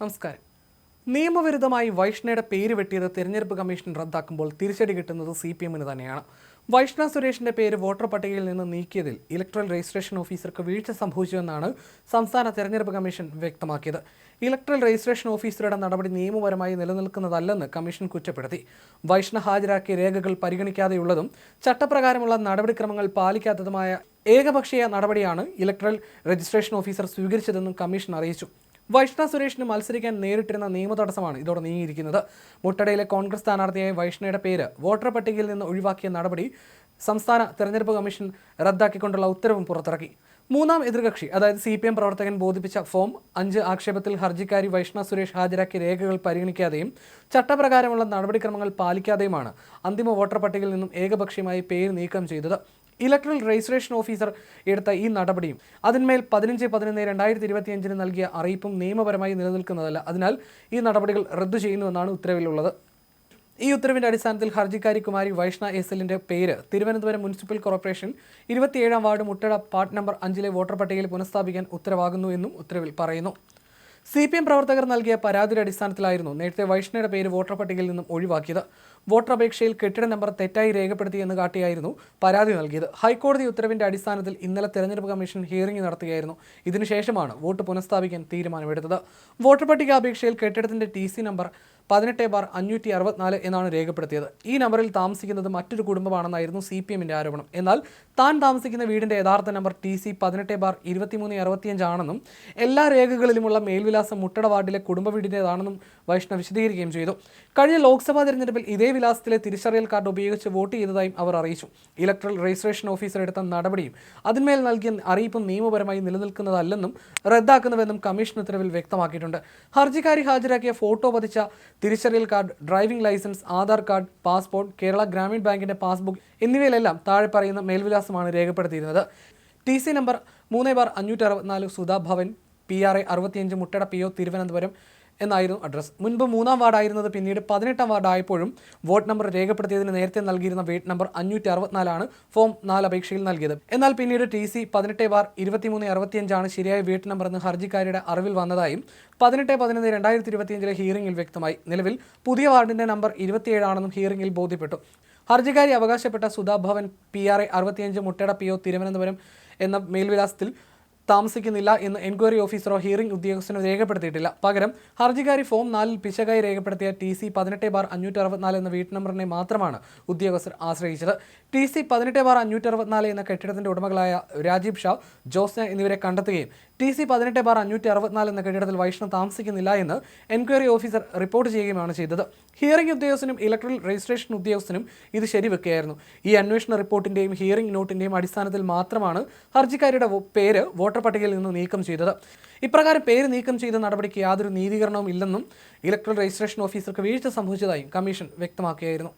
നമസ്കാരം. നിയമവിരുദ്ധമായി വൈഷ്ണയുടെ പേര് വെട്ടിയത് തിരഞ്ഞെടുപ്പ് കമ്മീഷൻ റദ്ദാക്കുമ്പോൾ തിരിച്ചടി കിട്ടുന്നത് സി പി എമ്മിന് തന്നെയാണ്. വൈഷ്ണ സുരേഷിന്റെ പേര് വോട്ടർ പട്ടികയിൽ നിന്ന് നീക്കിയതിൽ ഇലക്ട്രൽ രജിസ്ട്രേഷൻ ഓഫീസർക്ക് വീഴ്ച സംഭവിച്ചുവെന്നാണ് സംസ്ഥാന തെരഞ്ഞെടുപ്പ് കമ്മീഷൻ വ്യക്തമാക്കിയത്. ഇലക്ട്രൽ രജിസ്ട്രേഷൻ ഓഫീസറുടെ നടപടി നിയമപരമായി നിലനിൽക്കുന്നതല്ലെന്ന് കമ്മീഷൻ കുറ്റപ്പെടുത്തി. വൈഷ്ണ ഹാജരാക്കിയ രേഖകൾ പരിഗണിക്കാതെയുള്ളതും ചട്ടപ്രകാരമുള്ള നടപടിക്രമങ്ങൾ പാലിക്കാത്തതുമായ ഏകപക്ഷീയ നടപടിയാണ് ഇലക്ട്രൽ രജിസ്ട്രേഷൻ ഓഫീസർ സ്വീകരിച്ചതെന്നും കമ്മീഷൻ അറിയിച്ചു. വൈഷ്ണ സുരേഷിന് മത്സരിക്കാൻ നേരിട്ടിരുന്ന നിയമ തടസ്സമാണ് ഇതോടെ നീങ്ങിയിരിക്കുന്നത്. മുട്ടടയിലെ കോൺഗ്രസ് സ്ഥാനാർത്ഥിയായ വൈഷ്ണയുടെ പേര് വോട്ടർ പട്ടികയിൽ നിന്ന് ഒഴിവാക്കിയ നടപടി സംസ്ഥാന തെരഞ്ഞെടുപ്പ് കമ്മീഷൻ റദ്ദാക്കിക്കൊണ്ടുള്ള ഉത്തരവും പുറത്തിറക്കി. മൂന്നാം എതിർകക്ഷി അതായത് സി പി എം പ്രവർത്തകൻ ബോധിപ്പിച്ച ഫോം അഞ്ച് ആക്ഷേപത്തിൽ ഹർജിക്കാരി വൈഷ്ണ സുരേഷ് ഹാജരാക്കിയ രേഖകൾ പരിഗണിക്കാതെയും ചട്ടപ്രകാരമുള്ള നടപടിക്രമങ്ങൾ പാലിക്കാതെയുമാണ് അന്തിമ വോട്ടർ പട്ടികയിൽ നിന്നും ഏകപക്ഷീയമായി പേര് നീക്കം ചെയ്തത്. ഇലക്ട്രൽ രജിസ്ട്രേഷൻ ഓഫീസർ എടുത്ത ഈ നടപടിയും അതിന്മേൽ പതിനഞ്ച് പതിനൊന്ന് രണ്ടായിരത്തി ഇരുപത്തിയഞ്ചിന് നൽകിയ അറിയിപ്പും നിയമപരമായി നിലനിൽക്കുന്നതല്ല. അതിനാൽ ഈ നടപടികൾ റദ്ദു ചെയ്യുന്നുവെന്നാണ് ഉത്തരവിലുള്ളത്. ഈ ഉത്തരവിന്റെ അടിസ്ഥാനത്തിൽ ഹർജിക്കാരി കുമാരി വൈഷ്ണ എസ് എല്ലിന്റെ പേര് തിരുവനന്തപുരം മുനിസിപ്പൽ കോർപ്പറേഷൻ ഇരുപത്തിയേഴാം വാർഡ് മുട്ടട പാർട്ട് നമ്പർ അഞ്ചിലെ വോട്ടർ പട്ടികയിൽ പുനഃസ്ഥാപിക്കാൻ ഉത്തരവാകുന്നു എന്നും ഉത്തരവിൽ പറയുന്നു. സി പി എം പ്രവർത്തകർ നൽകിയ പരാതിയുടെ അടിസ്ഥാനത്തിലായിരുന്നു നേരത്തെ വൈഷ്ണയുടെ പേര് വോട്ടർ പട്ടികയിൽ നിന്നും ഒഴിവാക്കിയത്. വോട്ടർ അപേക്ഷയിൽ കെട്ടിട നമ്പർ തെറ്റായി രേഖപ്പെടുത്തിയെന്ന് കാട്ടിയായിരുന്നു പരാതി നൽകിയത്. ഹൈക്കോടതി ഉത്തരവിന്റെ അടിസ്ഥാനത്തിൽ ഇന്നലെ തെരഞ്ഞെടുപ്പ് കമ്മീഷൻ ഹിയറിംഗ് നടത്തുകയായിരുന്നു. ഇതിനുശേഷമാണ് വോട്ട് പുനഃസ്ഥാപിക്കാൻ തീരുമാനമെടുത്തത്. വോട്ടർ പട്ടിക അപേക്ഷയിൽ കെട്ടിടത്തിന്റെ ടി നമ്പർ പതിനെട്ട് ബാർ അഞ്ഞൂറ്റി അറുപത്തിനാല് എന്നാണ് രേഖപ്പെടുത്തിയത്. ഈ നമ്പറിൽ താമസിക്കുന്നത് മറ്റൊരു കുടുംബമാണെന്നായിരുന്നു സി പി എമ്മിന്റെ ആരോപണം. എന്നാൽ താൻ താമസിക്കുന്ന വീടിന്റെ യഥാർത്ഥ നമ്പർ ടി സി പതിനെട്ട് ബാർ ഇരുപത്തിമൂന്ന് അറുപത്തിയഞ്ചാണെന്നും എല്ലാ രേഖകളിലുമുള്ള മേൽവിലാസം മുട്ടട വാർഡിലെ കുടുംബ വീടിന്റെതാണെന്നും വൈഷ്ണവ് വിശദീകരിക്കുകയും ചെയ്തു. കഴിഞ്ഞ ലോക്സഭാ തെരഞ്ഞെടുപ്പിൽ ഇതേ വിലാസത്തിലെ തിരിച്ചറിയൽ കാർഡ് ഉപയോഗിച്ച് വോട്ട് ചെയ്തതായും അവർ അറിയിച്ചു. ഇലക്ട്രൽ രജിസ്ട്രേഷൻ ഓഫീസർ എടുത്ത നടപടിയും അതിന്മേൽ നൽകിയ അറിയിപ്പും നിയമപരമായി നിലനിൽക്കുന്നതല്ലെന്നും റദ്ദാക്കുന്നുവെന്നും കമ്മീഷൻ ഉത്തരവിൽ വ്യക്തമാക്കിയിട്ടുണ്ട്. ഹർജിക്കാരി ഹാജരാക്കിയ ഫോട്ടോ പതിച്ച തിരിച്ചറിയൽ card driving licence Aadhaar card passport Kerala Grameen ബാങ്കിന്റെ പാസ്ബുക്ക് എന്നിവയിലെല്ലാം താഴെ പറയുന്ന മേൽവിലാസമാണ് രേഖപ്പെടുത്തിയിരുന്നത്. ടി സി നമ്പർ മൂന്ന് ബാർ അഞ്ഞൂറ്റി അറുപത്തിനാല് Sudha Bhavan P R A അറുപത്തിയഞ്ച് മുട്ടട പി ഒ തിരുവനന്തപുരം എന്നായിരുന്നു അഡ്രസ് മുൻപ് മൂന്നാം വാർഡായിരുന്നത് പിന്നീട് പതിനെട്ടാം വാർഡായപ്പോഴും വോട്ട് നമ്പർ രേഖപ്പെടുത്തിയതിന് നേരത്തെ നൽകിയിരുന്ന വീട്ട് നമ്പർ അഞ്ഞൂറ്റി അറുപത്തിനാലാണ് ഫോം നാല് അപേക്ഷയിൽ നൽകിയത്. എന്നാൽ പിന്നീട് ടി സി പതിനെട്ട് ബാർ ഇരുപത്തിമൂന്ന് അറുപത്തിയഞ്ചാണ് ശരിയായ വീട്ട് നമ്പർ എന്ന് ഹർജിക്കാരിയുടെ അറിവിൽ വന്നതായും പതിനെട്ട് പതിനൊന്ന് രണ്ടായിരത്തി ഇരുപത്തിയഞ്ചിലെ ഹിയറിംഗിൽ വ്യക്തമായി. നിലവിൽ പുതിയ വാർഡിന്റെ നമ്പർ ഇരുപത്തിയേഴാണെന്നും ഹിയറിംഗിൽ ബോധ്യപ്പെട്ടു. ഹർജിക്കാരി അവകാശപ്പെട്ട സുധാഭവൻ പി ആർ എ അറുപത്തിയഞ്ച് മുട്ടട പി ഒ തിരുവനന്തപുരം എന്ന മേൽവിലാസത്തിൽ താമസിക്കുന്നില്ല എന്ന് എൻക്വയറി ഓഫീസറോ ഹിയറിംഗ് ഉദ്യോഗസ്ഥനോ രേഖപ്പെടുത്തിയിട്ടില്ല. പകരം ഹർജിക്കാരി ഫോം നാലിൽ പിശകായി രേഖപ്പെടുത്തിയ ടി സി പതിനെട്ട് ബാർ അഞ്ഞൂറ്റി അറുപത്തിനാല് എന്ന വീട്ട് നമ്പറിനെ മാത്രമാണ് ഉദ്യോഗസ്ഥർ ആശ്രയിച്ചത്. ടി സി പതിനെട്ട് ബാർ അഞ്ഞൂറ്റി അറുപത്തിനാല് എന്ന കെട്ടിടത്തിന്റെ ഉടമകളായ രാജീവ് ഷാ ജോസ്ന എന്നിവരെ കണ്ടെത്തുകയും ടി സി പതിനെട്ട് ബാർ അഞ്ഞൂറ്റി അറുപത്തിനാല് എന്ന കെട്ടിടത്തിൽ വൈഷ്ണവ് താമസിക്കുന്നില്ല എന്ന് എൻക്വയറി ഓഫീസർ റിപ്പോർട്ട് ചെയ്യുകയാണ് ചെയ്തത്. ഹിയറിംഗ് ഉദ്യോഗസ്ഥനും ഇലക്ട്രൽ രജിസ്ട്രേഷൻ ഉദ്യോഗസ്ഥനും ഇത് ശരിവെക്കുകയായിരുന്നു. ഈ അന്വേഷണ റിപ്പോർട്ടിന്റെയും ഹിയറിംഗ് നോട്ടിന്റെയും അടിസ്ഥാനത്തിൽ മാത്രമാണ് ഹർജിക്കാരിയുടെ പേര് വോട്ടർ പട്ടികയിൽ നിന്ന് നീക്കം ചെയ്തത്. ഇപ്രകാരം പേര് നീക്കം ചെയ്ത നടപടിക്ക് യാതൊരു നീതീകരണവും ഇല്ലെന്നും ഇലക്ട്രൽ രജിസ്ട്രേഷൻ ഓഫീസർക്ക് വീഴ്ച സംഭവിച്ചതായും കമ്മീഷൻ വ്യക്തമാക്കിയായിരുന്നു.